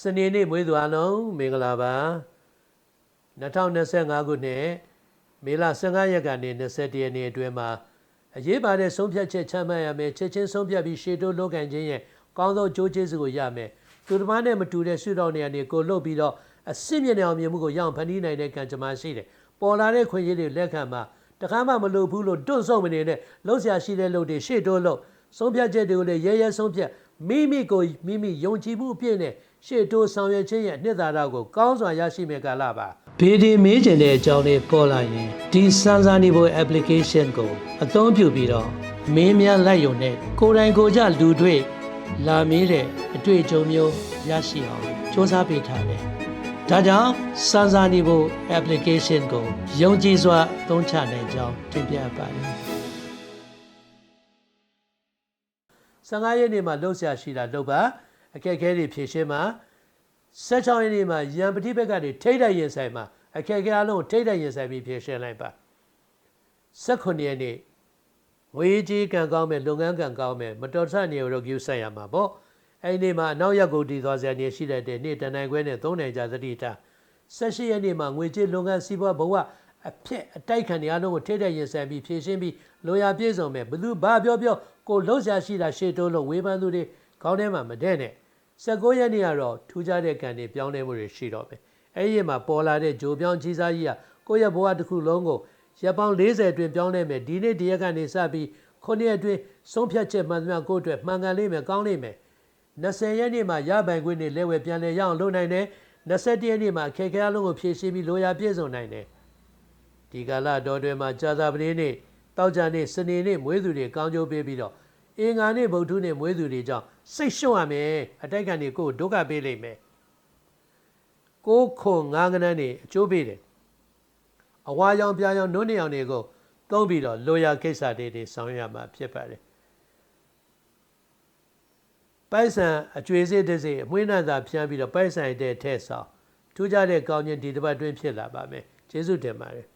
စနေနေ့မွေးသူအလုံးမင်္ဂလာပါ2025ခုနှစ်မေလ15ရက်ကနေ21ရက်နေ့အတွင်းမှာအရေးပါတဲ့ဆုံးဖြတ်ချက်ချမှတ်ရမယ်ချက်ချင်းဆုံးဖြတ်ပြီးရှေ့တိုးလုပ်ကန်ခြင်းရဲ့ကောင်းသောကြိုးကျေးဇူးကိုရမယ်သူတစ်ပါးနဲ့မတူတဲ့ရှုထောင့်တွေကနေကိုလွတ်ပြီးတော့အစ်စ်မြင့်တဲ့အောင်မြင်မှုကိုရအောင်ဖန်တီးနိုင်တဲ့ကံကြမ္မာရှိတယ်ပေါ်လာတဲ့ခွင့်ရည်တွေလက်ခံမှာတခါမှမလုပ်ဘူးလို့တွန့်ဆုံမနေနဲ့လှုပ်ရှားရှိတဲ့လုပ်တွေရှေ့တိုးလုပ်ဆုံးဖြတ်ချက်တွေကိုလည်းရဲရဲဆုံးဖြတ် မိမိကိုမိမိယုံကြည်မှုအပြည့်နဲ့ရှေ့တိုးဆောင်ရွက်ခြင်းရဲ့အနှစ်သာရကိုကောင်းစွာရရှိမဲ့ကာလပါဘေဒီမေးကျင်တဲ့အကြောင်းလေးပေါ်လာရင်ဒီစမ်းစာနေဖို့ application ကိုအသုံးပြုပြီးတော့မင်းများလိုက်ယုံနဲ့ကိုယ်တိုင်ကိုယ်ကြလူတွေ့လာမေးတဲ့အတွေ့အကြုံမျိုးရရှိအောင်စ조사ပေးထားတယ်ဒါကြောင့်စမ်းစာနေဖို့ application ကိုယုံကြည်စွာအသုံးချနိုင်ကြောင်းတင်ပြပါတယ် 15ရက်နေ့မှာလှုပ်ရှားရှိတာလှုပ်ပါအခက်အခဲတွေဖြေရှင်းမှာ16ရက်နေ့မှာရန်ပတိဘက်ကနေထိတ်တိုက်ရင်ဆိုင်မှာအခက်အခဲအလုံးကိုထိတ်တိုက်ရင်ဆိုင်ပြီးဖြေရှင်းလိုက်ပါ18ရက်နေ့ဝေးကြီးကံကောင်းမဲ့လုပ်ငန်းကံကောင်းမဲ့မတော်တဆနေရောကျူဆက်ရမှာပေါ့အဲ့ဒီနေ့မှာအနောက်ရက်ကိုတည်သွားစရာနေရှိတဲ့နေ့တန်နိုင်ခွဲနဲ့3နိုင်ကြာသတိထား18ရက်နေ့မှာငွေကြေးလုပ်ငန်းစီးပွားဘဝ အဖြစ်အတိုက်ခံနေအလုံးကိုထိတဲ့ရင်ဆိုင်ပြီးဖြည့်ရှင်းပြီးလိုရာပြည့်စုံမဲ့ဘသူဘာပြောပြောကိုလှုပ်ရှားရှိတာရှေ့တိုးလို့ဝေဖန်သူတွေခေါင်းထဲမှာမတဲ့နဲ့19ရက်နေ့ကတော့ထူးခြားတဲ့ကံတွေပြောင်းလဲမှုတွေရှိတော့မယ်အဲ့ဒီမှာပေါ်လာတဲ့ဂျိုပြောင်းကြီးစားကြီးကကိုယ့်ရဲ့ဘဝတစ်ခုလုံးကိုရပ်ပေါင်း40အတွင်းပြောင်းလဲမယ်ဒီနေ့ဒီရက်ကနေစပြီးခုနှစ်အတွင်းဆုံးဖြတ်ချက်မှန်သမျှကိုယ့်အတွက်မှန်ကန်လိမ့်မယ်ကောင်းလိမ့်မယ်20ရက်နေ့မှာရပိုင်ခွင့်တွေလဲဝယ်ပြန်လဲရအောင်လုပ်နိုင်တယ်21ရက်နေ့မှာအခက်အခဲအလုံးကိုဖြည့်ရှင်းပြီးလိုရာပြည့်စုံနိုင်တယ် ဒီကာလတော်တွင်မှာကြာသာပတိနေ့တောက်ကြနေ့စနေနေ့မွေးသူတွေကောင်းကျိုးပေးပြီးတော့အင်္ဂါနေ့ဗုဒ္ဓနေ့မွေးသူတွေကြောင့်စိတ်ရှုံ့ရမယ်အတိုက်ခံတွေကိုဒုက္ခပေးလိမ့်မယ်ကိုခွန်ငါးကနန်းနေအကျိုးပေးတယ်အဝါရောင်ပြာရောင်နုံးနေအောင်တွေကိုသုံးပြီးတော့လိုရာကိစ္စတွေတွေဆောင်ရွက်ရမှာဖြစ်ပါတယ်ပိုက်ဆံအကျွေးစေးတစ်စေးအမွှေးနှံသာဖြန်းပြီးတော့ပိုက်ဆံတဲ့ထဲဆောင်ထူးခြားတဲ့ကောင်းခြင်းဒီတစ်ပတ်တွင်းဖြစ်လာပါမယ်ကျေးဇူးတင်ပါတယ်